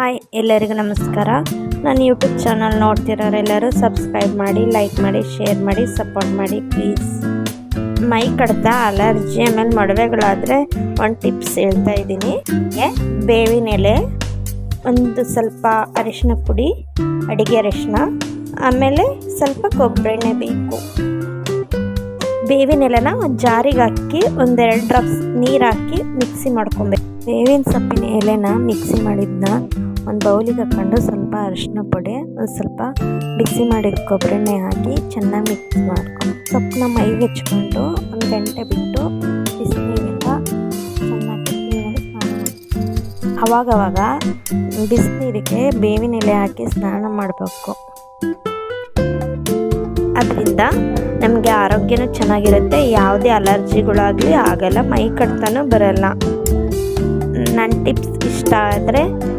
Hi, ಎಲ್ಲರಿಗೂ ನಮಸ್ಕಾರ. ನಾನು ಯೂಟ್ಯೂಬ್ ಚಾನಲ್ ನೋಡ್ತಿರೋರೆಲ್ಲರೂ ಸಬ್ಸ್ಕ್ರೈಬ್ ಮಾಡಿ ಲೈಕ್ ಮಾಡಿ ಶೇರ್ ಮಾಡಿ ಸಪೋರ್ಟ್ ಮಾಡಿ ಪ್ಲೀಸ್ ಮೈ ಕಡ್ತ ಅಲರ್ಜಿ ಆಮೇಲೆ ಮೊಡವೆಗಳಾದರೆ ಒಂದು ಟಿಪ್ಸ್ ಹೇಳ್ತಾ ಇದ್ದೀನಿ. ಬೇವಿನ ಎಲೆ, ಒಂದು ಸ್ವಲ್ಪ ಅರಿಶಿನ ಪುಡಿ, ಅಡಿಗೆ ಅರಿಶಿನ, ಆಮೇಲೆ ಸ್ವಲ್ಪ ಕೊಬ್ಬರಿ ಎಣ್ಣೆ ಬೇಕು. ಬೇವಿನ ಎಲೆನ ಜಾರಿಗೆ ಹಾಕಿ ಒಂದೆರಡು ಡ್ರಾಪ್ಸ್ ನೀರು ಹಾಕಿ ಮಿಕ್ಸಿ ಮಾಡ್ಕೊಬೇಕು. ಬೇವಿನ ಸೊಪ್ಪಿನ ಎಲೆನ ಮಿಕ್ಸಿ ಮಾಡಿದ್ನ ಒಂದು ಬೌಲಿಗೆ ಹಾಕ್ಕೊಂಡು ಸ್ವಲ್ಪ ಅರಿಶಿನ ಪುಡಿ, ಒಂದು ಸ್ವಲ್ಪ ಬಿಸಿ ಮಾಡಿದ ಕೊಬ್ಬರಿ ಎಣ್ಣೆ ಹಾಕಿ ಚೆನ್ನಾಗಿ ಮಿಕ್ಸ್ ಮಾಡ್ಕೊಂಡು ಸೊಪ್ಪನ್ನ ಮೈಗೆ ಹೆಚ್ಕೊಂಡು ಒಂದು ಗಂಟೆ ಬಿಟ್ಟು ಬಿಸಿನೀರಿಂದ ಚೆನ್ನಾಗಿ ಅವಾಗವಾಗ ಬಿಸಿನೀರಿಗೆ ಬೇವಿನ ಎಲೆ ಹಾಕಿ ಸ್ನಾನ ಮಾಡಬೇಕು. ಅದರಿಂದ ನಮಗೆ ಆರೋಗ್ಯನೂ ಚೆನ್ನಾಗಿರುತ್ತೆ, ಯಾವುದೇ ಅಲರ್ಜಿಗಳಾಗಲಿ ಆಗಲ್ಲ, ಮೈ ಕಟ್ತಾನೂ ಬರಲ್ಲ. ನನ್ನ ಟಿಪ್ಸ್ ಇಷ್ಟ ಆದರೆ